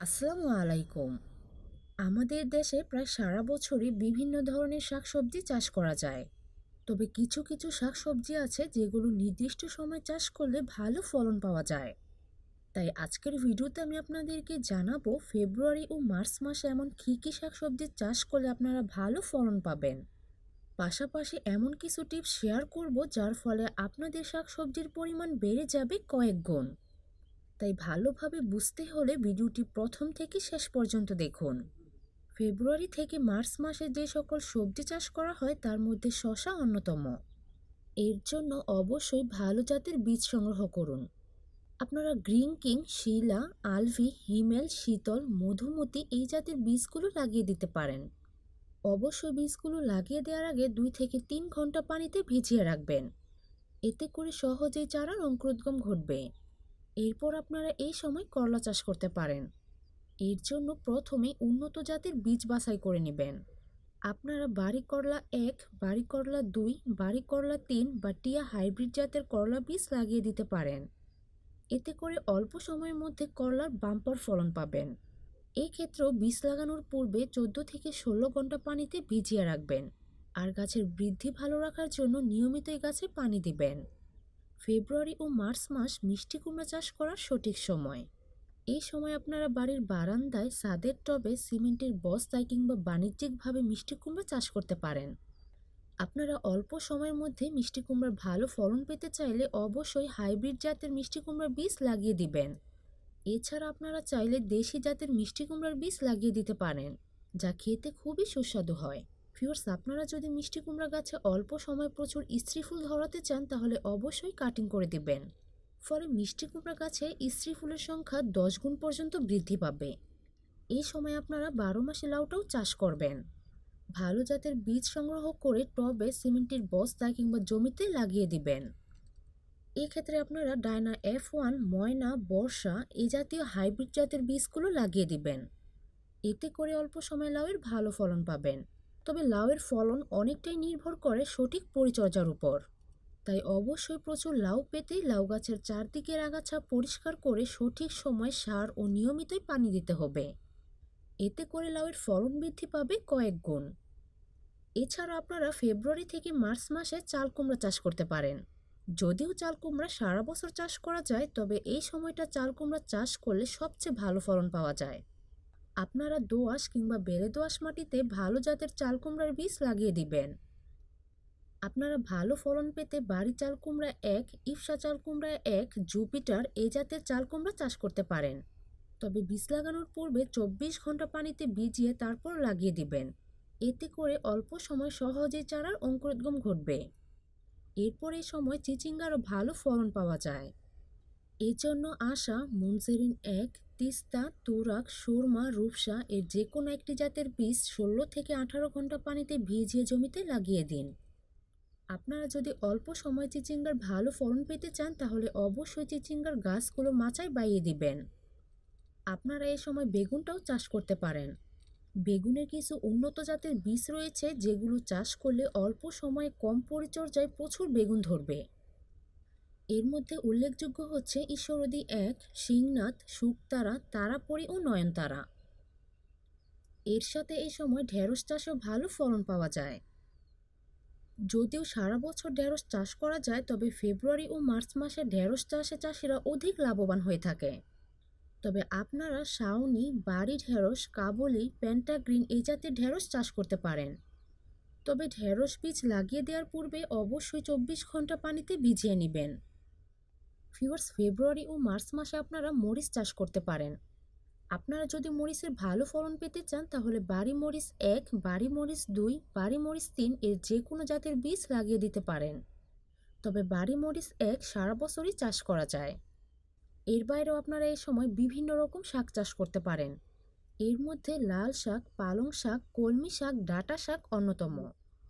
আসসালামু আলাইকুম। আমাদের দেশে প্রায় সারা বছরই বিভিন্ন ধরনের শাকসবজি চাষ করা যায়। তবে কিছু কিছু শাকসবজি আছে যেগুলো নির্দিষ্ট সময় চাষ করলে ভালো ফলন পাওয়া যায়। তাই আজকের ভিডিওতে আমি আপনাদেরকে জানাব ফেব্রুয়ারি ও মার্চ মাসে এমন কী কী শাকসবজি চাষ করলে আপনারা ভালো ফলন পাবেন। পাশাপাশি এমন কিছু টিপস শেয়ার করব যার ফলে আপনাদের শাকসবজির পরিমাণ বেড়ে যাবে কয়েক গুণ। তাই ভালোভাবে বুঝতে হলে ভিডিওটি প্রথম থেকে শেষ পর্যন্ত দেখুন। ফেব্রুয়ারি থেকে মার্চ মাসে যে সকল সবজি চাষ করা হয়, তার মধ্যে শশা অন্যতম। এর জন্য অবশ্যই ভালো জাতের বীজ সংগ্রহ করুন। আপনারা গ্রিন কিং, শিলা, আলভি, হিমেল, শীতল, মধুমতি এই জাতের বীজগুলো লাগিয়ে দিতে পারেন। অবশ্যই বীজগুলো লাগিয়ে দেওয়ার আগে দুই থেকে তিন ঘণ্টা পানিতে ভিজিয়ে রাখবেন। এতে করে সহজেই চারার অঙ্কুরোদ্গম ঘটবে। এরপর আপনারা এই সময় করলা চাষ করতে পারেন। এর জন্য প্রথমে উন্নত জাতের বীজ বাছাই করে নেবেন। আপনারা বাড়ি করলা এক, বাড়ি করলা দুই, বাড়ি করলা তিন বা টিয়া হাইব্রিড জাতের করলা বীজ লাগিয়ে দিতে পারেন। এতে করে অল্প সময়ের মধ্যে করলার বাম্পার ফলন পাবেন। এই বীজ লাগানোর পূর্বে চোদ্দ থেকে ষোলো ঘণ্টা পানিতে ভিজিয়ে রাখবেন। আর গাছের বৃদ্ধি ভালো রাখার জন্য নিয়মিত এই গাছে পানি দিবেন। ফেব্রুয়ারি ও মার্চ মাস মিষ্টি কুমড়া চাষ করার সঠিক সময়। এই সময় আপনারা বাড়ির বারান্দায় সাদের টবে, সিমেন্টের বস্তায় কিংবা বাণিজ্যিকভাবে মিষ্টি কুমড়া চাষ করতে পারেন। আপনারা অল্প সময়ের মধ্যে মিষ্টি কুমড়ার ভালো ফলন পেতে চাইলে অবশ্যই হাইব্রিড জাতের মিষ্টি কুমড়ার বীজ লাগিয়ে দিবেন। এছাড়া আপনারা চাইলে দেশি জাতের মিষ্টি কুমড়ার বীজ লাগিয়ে দিতে পারেন, যা খেতে খুবই সুস্বাদু হয়। ফিওর্স আপনারা যদি মিষ্টি কুমড়া গাছে অল্প সময় প্রচুর স্ত্রী ফুল ধরাতে চান, তাহলে অবশ্যই কাটিং করে দিবেন। ফলে মিষ্টি কুমড়া গাছে স্ত্রী ফুলের সংখ্যা দশ গুণ পর্যন্ত বৃদ্ধি পাবে। এই সময় আপনারা বারো মাসে লাউটাও চাষ করবেন। ভালো জাতের বীজ সংগ্রহ করে টবে সিমেন্টের বস্তা কিংবা জমিতে লাগিয়ে দিবেন। এক্ষেত্রে আপনারা Diana F one Moyna, Barsha এই জাতীয় হাইব্রিড জাতের বীজগুলো লাগিয়ে দিবেন। এতে করে অল্প সময় লাউয়ের ভালো ফলন পাবেন। তবে লাউয়ের ফলন অনেকটাই নির্ভর করে সঠিক পরিচর্যার উপর। তাই অবশ্যই প্রচুর লাউ পেতে লাউ গাছের চারদিকের আগাছা পরিষ্কার করে সঠিক সময় সার ও নিয়মিতই পানি দিতে হবে। এতে করে লাউয়ের ফলন বৃদ্ধি পাবে কয়েক গুণ। এছাড়া আপনারা ফেব্রুয়ারি থেকে মার্চ মাসে চাল কুমড়া চাষ করতে পারেন। যদিও চাল কুমড়া সারা বছর চাষ করা যায়, তবে এই সময়টা চাল কুমড়া চাষ করলে সবচেয়ে ভালো ফলন পাওয়া যায়। আপনারা দোআঁশ কিংবা বেলে দোআঁশ মাটিতে ভালো জাতের চাল কুমড়ার বীজ লাগিয়ে দিবেন। আপনারা ভালো ফলন পেতে বাড়ি চাল কুমড়া এক ইফসা চাল কুমড়া এক, জুপিটার এই জাতের চাল কুমড়া চাষ করতে পারেন। তবে বীজ লাগানোর পূর্বে চব্বিশ ঘণ্টা পানিতে ভিজিয়ে তারপর লাগিয়ে দিবেন। এতে করে অল্প সময় সহজেই চারার অঙ্কুরোদ্গম ঘটবে। এরপর এই সময় চিচিঙ্গারও ভালো ফলন পাওয়া যায়। এজন্য আশা, মুনসেরিন এক তিস্তা তুরাক সুরমা, রূপসা এর যে কোনো একটি জাতের বীজ ষোলো থেকে আঠারো ঘণ্টা পানিতে ভিজিয়ে জমিতে লাগিয়ে দিন। আপনারা যদি অল্প সময় চিচিঙ্গার ভালো ফলন পেতে চান, তাহলে অবশ্যই চিচিঙ্গার গাছগুলো মাচায় বাইয়ে দিবেন। আপনারা এই সময় বেগুনটাও চাষ করতে পারেন। বেগুনের কিছু উন্নত জাতের বীজ রয়েছে, যেগুলো চাষ করলে অল্প সময়ে কম পরিচর্যায় প্রচুর বেগুন ধরবে। এর মধ্যে উল্লেখযোগ্য হচ্ছে ঈশ্বরদী এক, সিংনাথ, শুকতারা, তারাপরি ও নয়নতারা। এর সাথে এই সময় ঢেঁড়স চাষেও ভালো ফলন পাওয়া যায়। যদিও সারা বছর ঢেঁড়স চাষ করা যায়, তবে ফেব্রুয়ারি ও মার্চ মাসে ঢেঁড়স চাষে চাষিরা অধিক লাভবান হয়ে থাকে। তবে আপনারা শাওনি, বাড়ি ঢেঁড়স, কাবলি, প্যান্টাগ্রিন এই জাতের ঢেঁড়স চাষ করতে পারেন। তবে ঢেঁড়স বীজ লাগিয়ে দেওয়ার পূর্বে অবশ্যই চব্বিশ ঘণ্টা পানিতে ভিজিয়ে নেবেন। ফিওর্স ফেব্রুয়ারি ও মার্চ মাসে আপনারা মরিচ চাষ করতে পারেন। আপনারা যদি মরিচের ভালো ফলন পেতে চান, তাহলে বাড়ি মরিচ এক, বাড়ি মরিচ দুই, বাড়ি মরিচ তিন এর যে কোনো জাতের বীজ লাগিয়ে দিতে পারেন। তবে বাড়ি মরিচ এক সারা বছরই চাষ করা যায়। এর বাইরেও আপনারা এই সময় বিভিন্ন রকম শাক চাষ করতে পারেন। এর মধ্যে লাল শাক, পালং শাক, কলমি শাক, ডাঁটা শাক অন্যতম।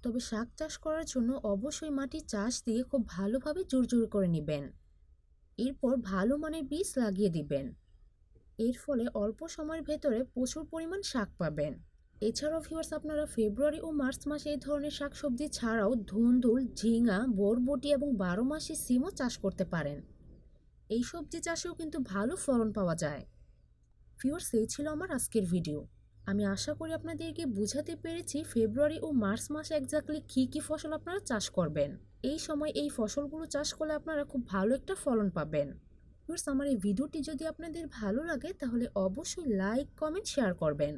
তবে শাক চাষ করার জন্য অবশ্যই মাটি চাষ দিয়ে খুব ভালোভাবে জোরজোর করে নেবেন। এরপর ভালো মানের বীজ লাগিয়ে দিবেন। এর ফলে অল্প সময়ের ভেতরে প্রচুর পরিমাণ শাক পাবেন। এছাড়াও ভিউয়ার্স আপনারা ফেব্রুয়ারি ও মার্চ মাসে এই ধরনের শাকসবজি ছাড়াও ধুন্দুল, ঝিঙা, বরবটি এবং বারো মাসে সিমও চাষ করতে পারেন। এই সবজি চাষেও কিন্তু ভালো ফলন পাওয়া যায়। ফিওর এই ছিল আমার আজকের ভিডিও আমি আশা করি আপনাদেরকে বুঝাতে পেরেছি ফেব্রুয়ারি ও মার্চ মাসে একজাক্টলি কী কী ফসল আপনারা চাষ করবেন। এই সময় এই ফসলগুলো চাষ করলে আপনারা খুব ভালো একটা ফলন পাবেন। ভিউয়ার্স, আমার এই ভিডিওটি যদি আপনাদের ভালো লাগে, তাহলে অবশ্যই লাইক, কমেন্ট, শেয়ার করবেন।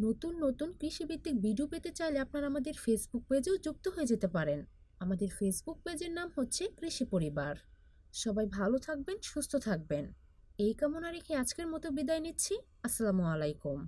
নতুন নতুন কৃষিভিত্তিক ভিডিও পেতে চাইলে আপনারা আমাদের ফেসবুক পেজেও যুক্ত হয়ে যেতে পারেন। আমাদের ফেসবুক পেজের নাম হচ্ছে কৃষি পরিবার। সবাই ভালো থাকবেন, সুস্থ থাকবেন। এই কামনা রেখে আজকের মতো বিদায় নিচ্ছি। আসসালামু আলাইকুম।